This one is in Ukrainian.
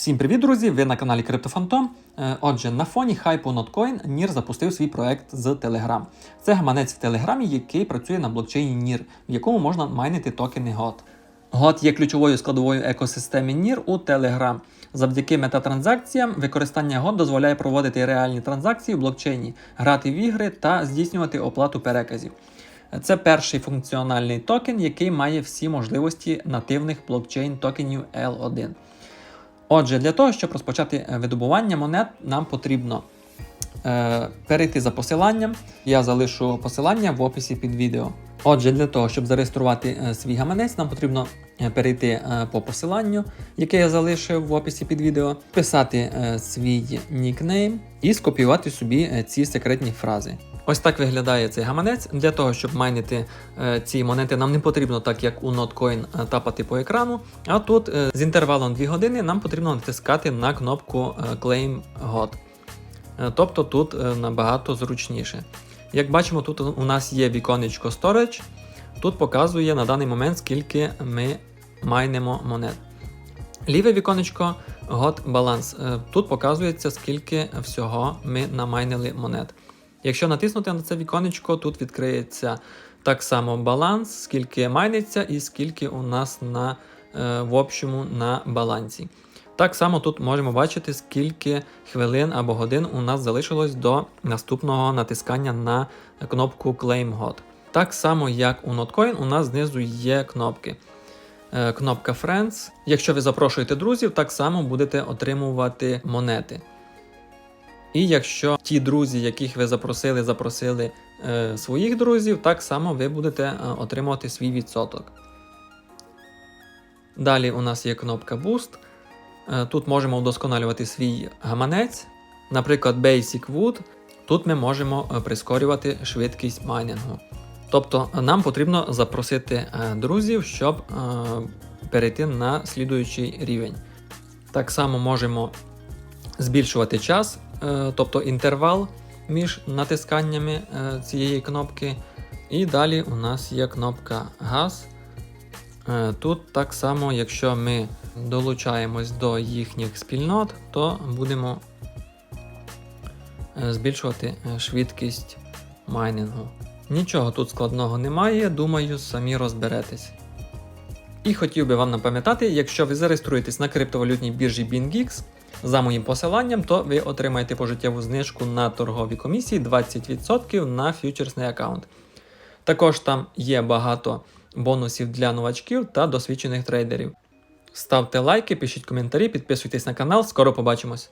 Всім привіт, друзі! Ви на каналі Криптофантом. Е, Отже, на фоні хайпу Notcoin NIR запустив свій проект з Telegram. Це гаманець в Телеграмі, який працює на блокчейні NIR, в якому можна майнити токени GOT. GOT є ключовою складовою екосистеми NIR у Telegram. Завдяки метатранзакціям використання GOT дозволяє проводити реальні транзакції в блокчейні, грати в ігри та здійснювати оплату переказів. Це перший функціональний токен, який має всі можливості нативних блокчейн токенів L1. Отже, для того, щоб розпочати е, видобування монет, нам потрібно е, перейти за посиланням. Я залишу посилання в описі під відео. Отже, для того, щоб зареєструвати е, свій гаманець, нам потрібно е, перейти по посиланню, яке я залишив в описі під відео, вписати е, свій нікнейм і скопіювати собі ці секретні фрази. Ось так виглядає цей гаманець. Для того, щоб майнити е, ці монети, нам не потрібно, так як у Notcoin, е, тапати по екрану. А тут е, з інтервалом 2 години нам потрібно натискати на кнопку Claim God. Тобто тут набагато зручніше. Як бачимо, тут у нас є віконечко Storage. Тут показує на даний момент, скільки ми майнемо монет. Ліве віконечко God Balance. Тут показується, скільки всього ми намайнили монет. Якщо натиснути на це віконечко, тут відкриється так само баланс, скільки майниться і скільки у нас на, е, в общому на балансі. Так само тут можемо бачити, скільки хвилин або годин у нас залишилось до наступного натискання на кнопку Claim God. Так само, як у Notcoin, у нас знизу є кнопки. Е, Кнопка Friends. Якщо ви запрошуєте друзів, так само будете отримувати монети. І якщо ті друзі, яких ви запросили, запросили е, своїх друзів, так само ви будете е, отримувати свій відсоток. Далі у нас є кнопка Boost. Е, тут можемо вдосконалювати свій гаманець, наприклад, Basic Wood. Тут ми можемо е, прискорювати швидкість майнінгу. Тобто е, нам потрібно запросити друзів, щоб перейти на слідуючий рівень. Так само можемо збільшувати час, тобто інтервал між натисканнями е, цієї кнопки. І далі у нас є кнопка газ. Е, Тут так само, якщо ми долучаємось до їхніх спільнот, то будемо е, збільшувати е, швидкість майнінгу. Нічого тут складного немає, думаю, самі розберетесь. І хотів би вам напам'ятати, якщо ви зареєструєтесь на криптовалютній біржі BingX за моїм посиланням, то ви отримаєте пожиттєву знижку на торгові комісії 20% на фьючерсний аккаунт. Також там є багато бонусів для новачків та досвідчених трейдерів. Ставте лайки, пишіть коментарі, підписуйтесь на канал, скоро побачимось!